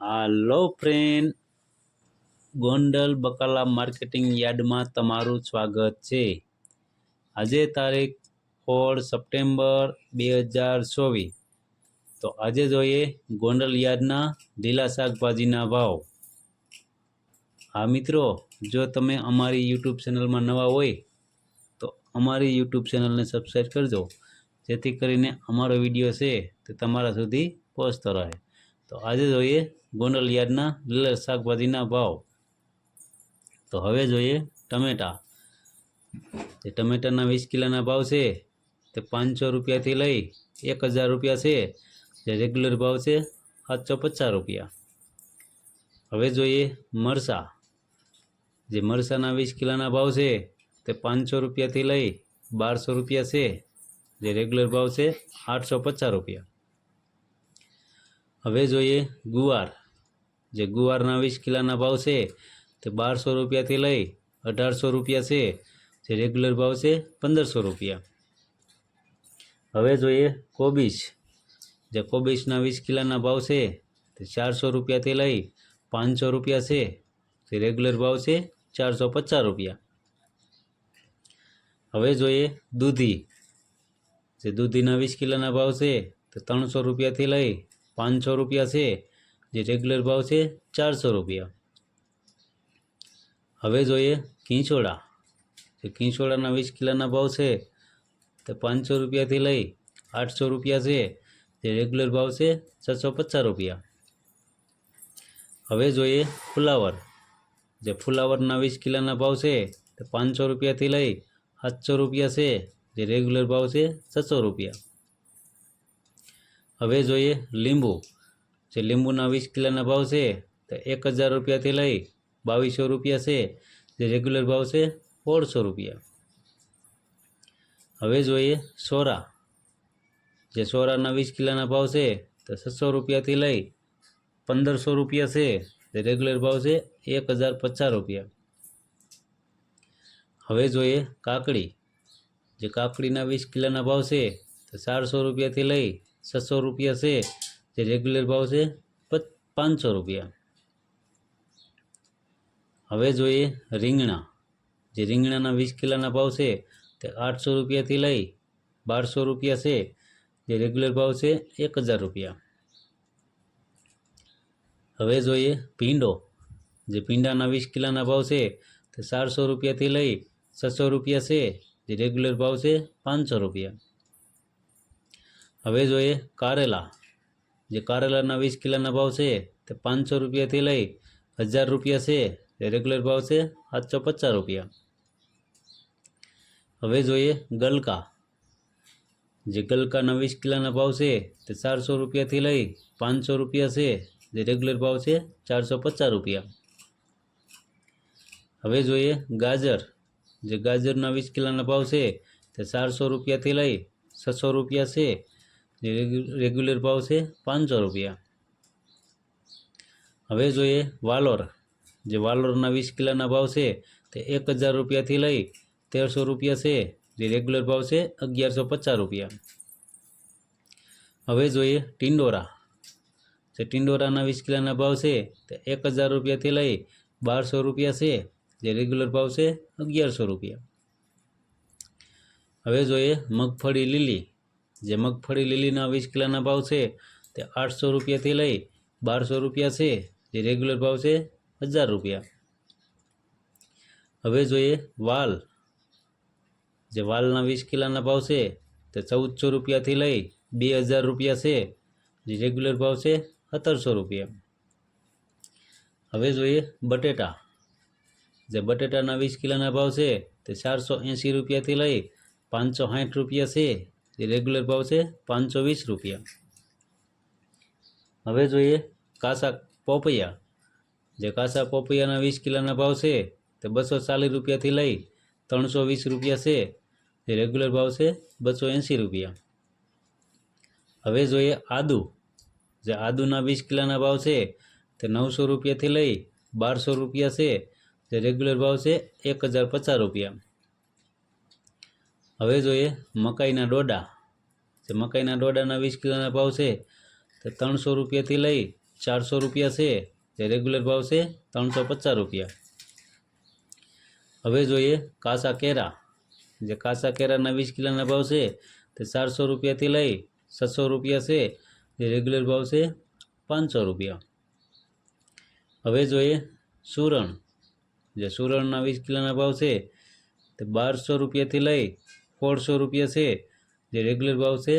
હાલો friend Gondal બકાલા marketing યાર્ડમાં તમારું સ્વાગત છે. આજે તારીખ ફોર સપ્ટેમ્બર બે હજાર ચોવીસ. તો આજે જોઈએ ગોંડલ યાર્ડના લીલા શાકભાજીના ભાવ. હા મિત્રો, જો તમે અમારી યુટ્યુબ ચેનલમાં નવા હોય, તો અમારી યુટ્યુબ ચેનલને સબસ્ક્રાઈબ કરજો. જેથી કરીને અમારો વીડિયો છે તે તમારા સુધી પહોંચતો રહે. તો આજે જોઈએ ગોંડલ યાર્ડના લીલા શાકભાજીના ભાવ. તો હવે જોઈએ ટમેટા. જે ટમેટાના વીસ કિલોના ભાવ છે, તે પાંચસો રૂપિયાથી લઈ એક હજાર રૂપિયા છે, જે રેગ્યુલર ભાવ છે સાતસો પચાસ રૂપિયા. હવે જોઈએ મરસા. જે મરસાના વીસ કિલોના ભાવ છે, તે પાંચસો રૂપિયાથી લઈ બારસો રૂપિયા છે, જે રેગ્યુલર ભાવ છે આઠસો પચાસ રૂપિયા. હવે જોઈએ ગુવાર. જે ગુવારના વીસ કિલાના ભાવ છે, તે બારસો રૂપિયાથી લઈ અઢારસો રૂપિયા છે, જે રેગ્યુલર ભાવ છે, પંદરસો રૂપિયા. હવે જોઈએ કોબીજ. જે કોબીજના વીસ કિલાના ભાવ છે, તે ચારસો રૂપિયાથી લઈ પાંચસો રૂપિયા છે, તે રેગ્યુલર ભાવ છે, ચારસો પચાસ રૂપિયા. હવે જોઈએ દૂધી. જે દૂધીના વીસ કિલોના ભાવ છે, તે ત્રણસો રૂપિયાથી લઈ પાંચસો રૂપિયા છે જે રેગ્યુલર ભાવ છે ચારસો રૂપિયા હવે જોઈએ કિંચોડા જે કિંચોડાના વીસ કિલોના ભાવ છે તે પાંચસો રૂપિયાથી લઈ આઠસો રૂપિયા છે જે રેગ્યુલર ભાવ છે છસો પચાસ રૂપિયા હવે જોઈએ ફુલાવર જે ફુલાવરના વીસ કિલોના ભાવ છે તે પાંચસો રૂપિયાથી લઈ સાતસો રૂપિયા છે જે રેગ્યુલર ભાવ છે છસો રૂપિયા હવે જોઈએ લીંબુ. જે લીંબુના વીસ કિલોના ભાવ છે, તો એક હજાર રૂપિયાથી લઈ બાવીસો રૂપિયા છે. જે રેગ્યુલર ભાવ છે, સોળસો રૂપિયા. હવે જોઈએ સોરા. જે સોરાના વીસ કિલોના ભાવ છે, તો છસો રૂપિયાથી લઈ પંદરસો રૂપિયા છે. જે રેગ્યુલર ભાવ છે, એક હજાર પચાસ રૂપિયા. હવે જોઈએ કાકડી. જે કાકડીના વીસ કિલોના ભાવ છે, તો ચારસો રૂપિયાથી લઈ છસો રૂપિયા છે, જે રેગ્યુલર ભાવ છે પાંચસો રૂપિયા. હવે જોઈએ રીંગણા. જે રીંગણાના વીસ કિલોના ભાવ છે, તે આઠસો રૂપિયાથી લઈ બારસો રૂપિયા છે, જે રેગ્યુલર ભાવ છે, એક હજાર રૂપિયા. હવે જોઈએ ભીંડો. જે ભીંડાના વીસ કિલોના ભાવ છે, તે ચારસો રૂપિયાથી લઈ છસો રૂપિયા છે, જે રેગ્યુલર ભાવ છે, પાંચસો રૂપિયા. હવે જોઈએ કારેલા. જે કારેલાના વીસ કિલોના ભાવ છે તે પાંચસો રૂપિયાથી લઈ હજાર રૂપિયા છે. જે રેગ્યુલર ભાવ છે સાતસો પચાસ રૂપિયા. હવે જોઈએ ગલકા. જે ગલકાના વીસ કિલોના ભાવ છે તે ચારસો રૂપિયાથી લઈ પાંચસો રૂપિયા છે. જે રેગ્યુલર ભાવ છે ચારસો પચાસ રૂપિયા. હવે જોઈએ ગાજર. જે ગાજરના વીસ કિલોના ભાવ છે તે ચારસો રૂપિયાથી લઈ છસો રૂપિયા છે. જે રેગ્યુ- રેગ્યુલર ભાવ છે પાંચસો રૂપિયા. હવે જોઈએ વાલોર. જે વાલોરના વીસ કિલોના ભાવ છે તે એક હજાર રૂપિયાથી લઈ તેરસો રૂપિયા છે. જે રેગ્યુલર ભાવ છે અગિયારસો પચાસ રૂપિયા. હવે જોઈએ ટિંડોરા. જે ટિંડોરાના વીસ કિલોના ભાવ છે તે એક હજાર રૂપિયાથી લઈ બારસો રૂપિયા છે. જે રેગ્યુલર ભાવ છે અગિયારસો રૂપિયા. હવે જોઈએ મગફળી લીલી. જે મગફળી લીલીના વીસ કિલોના ભાવ છે, તે આઠસો રૂપિયાથી લઈ બારસો રૂપિયા છે, જે રેગ્યુલર ભાવ છે, હજાર રૂપિયા. હવે જોઈએ વાલ. જે વાલના વીસ કિલોના ભાવ છે, તે ચૌદસો રૂપિયાથી લઈ બે હજાર રૂપિયા છે, જે રેગ્યુલર ભાવ છે, સત્તરસો રૂપિયા. હવે જોઈએ બટેટા. જે બટેટાના વીસ કિલોના ભાવ છે, તે ચારસો એંસી રૂપિયાથી લઈ પાંચસો સાઠ રૂપિયા છે જે રેગ્યુલર ભાવ છે પાંચસો વીસ રૂપિયા. હવે જોઈએ કાસા પોપૈયા. જે કાસા પોપૈયાના વીસ કિલોના ભાવ છે તે બસો ચાલીસ રૂપિયાથી લઈ ત્રણસો વીસ રૂપિયા છે. જે રેગ્યુલર ભાવ છે બસો એંસી રૂપિયા. હવે જોઈએ આદુ. જે આદુના વીસ કિલોના ભાવ છે તે નવસો રૂપિયાથી લઈ બારસો રૂપિયા છે. જે રેગ્યુલર ભાવ છે એક હજાર પચાસ રૂપિયા. હવે જોઈએ મકાઈના ડોડા. જે મકાઈના ડોડાના વીસ કિલોના ભાવ છે, તે ત્રણસો રૂપિયાથી લઈ ચારસો રૂપિયા છે. જે રેગ્યુલર ભાવ છે, ત્રણસો પચાસ રૂપિયા. હવે જોઈએ કાસા કેરા. જે કાસા કેરાના વીસ કિલોના ભાવ છે, તે ચારસો રૂપિયાથી લઈ છસો રૂપિયા છે. જે રેગ્યુલર ભાવ છે, પાંચસો રૂપિયા. હવે જોઈએ સુરણ. જે સુરણના વીસ કિલોના ભાવ છે, તે બારસો રૂપિયાથી લઈ સોળસો રૂપિયા છે, જે રેગ્યુલર ભાવ છે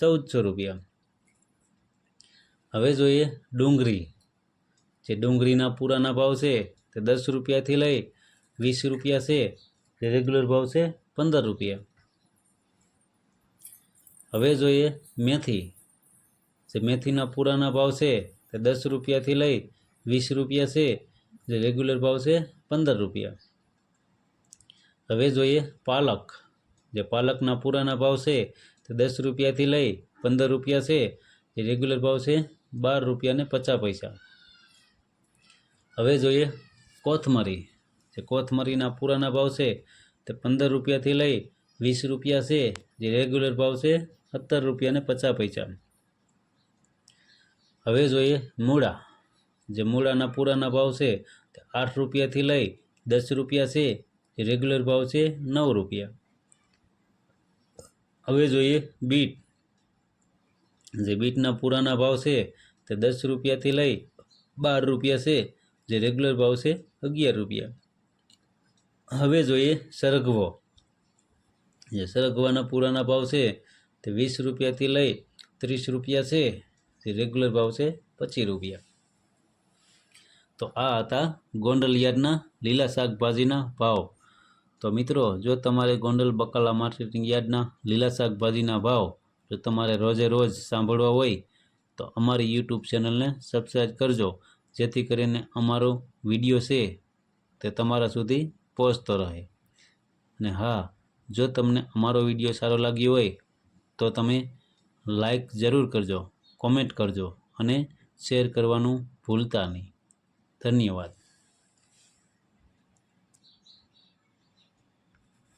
ચૌદસો રૂપિયા. હવે જોઈએ ડુંગળી. જે ડુંગળીના પૂરાના ભાવ છે તે દસ રૂપિયાથી લઈ વીસ રૂપિયા છે, જે રેગ્યુલર ભાવ છે પંદર રૂપિયા. હવે જોઈએ મેથી. જે મેથીના પૂરાના ભાવ છે તે દસ રૂપિયાથી લઈ વીસ રૂપિયા છે, જે રેગ્યુલર ભાવ છે પંદર રૂપિયા. હવે જોઈએ પાલક. જે પાલકના પૂરાના ભાવ છે તે દસ રૂપિયાથી લઈ પંદર રૂપિયા છે. જે રેગ્યુલર ભાવ છે બાર રૂપિયા ને પચાસ પૈસા. હવે જોઈએ કોથમરી. જે કોથમરીના પૂરાના ભાવ છે તે પંદર રૂપિયાથી લઈ વીસ રૂપિયા છે. જે રેગ્યુલર ભાવ છે સત્તર રૂપિયા ને પચાસ પૈસા. હવે જોઈએ મૂળા. જે મૂળાના પૂરાના ભાવ છે તે આઠ રૂપિયાથી લઈ દસ રૂપિયા છે. જે રેગ્યુલર ભાવ છે નવ રૂપિયા. હવે જોઈએ બીટ. જે બીટના પૂરાના ભાવ છે તે દસ રૂપિયાથી લઈ બાર રૂપિયા છે, જે રેગ્યુલર ભાવ છે અગિયાર રૂપિયા. હવે જોઈએ સરગવો. જે સરગવાના પૂરાના ભાવ છે તે વીસ રૂપિયાથી લઈ ત્રીસ રૂપિયા છે, જે રેગ્યુલર ભાવ છે પચીસ રૂપિયા. તો આ હતા ગોંડલ યાર્ડના લીલા શાકભાજીના ભાવ. તો મિત્રો, જો તમારે ગોંડલ બકાલા માર્કેટિંગ યાર્ડના લીલા શાકભાજીના ભાવ જો તમારે રોજે રોજ સાંભળવા હોય, તો અમારી યુટ્યુબ ચેનલને સબસ્ક્રાઈબ કરજો. જેથી કરીને અમારો વીડિયો છે તે તમારા સુધી પહોંચતો રહે. અને હા, જો તમને અમારો વીડિયો સારો લાગ્યો હોય, તો તમે લાઈક જરૂર કરજો, કોમેન્ટ કરજો અને શેર કરવાનું ભૂલતા નહીં. ધન્યવાદ.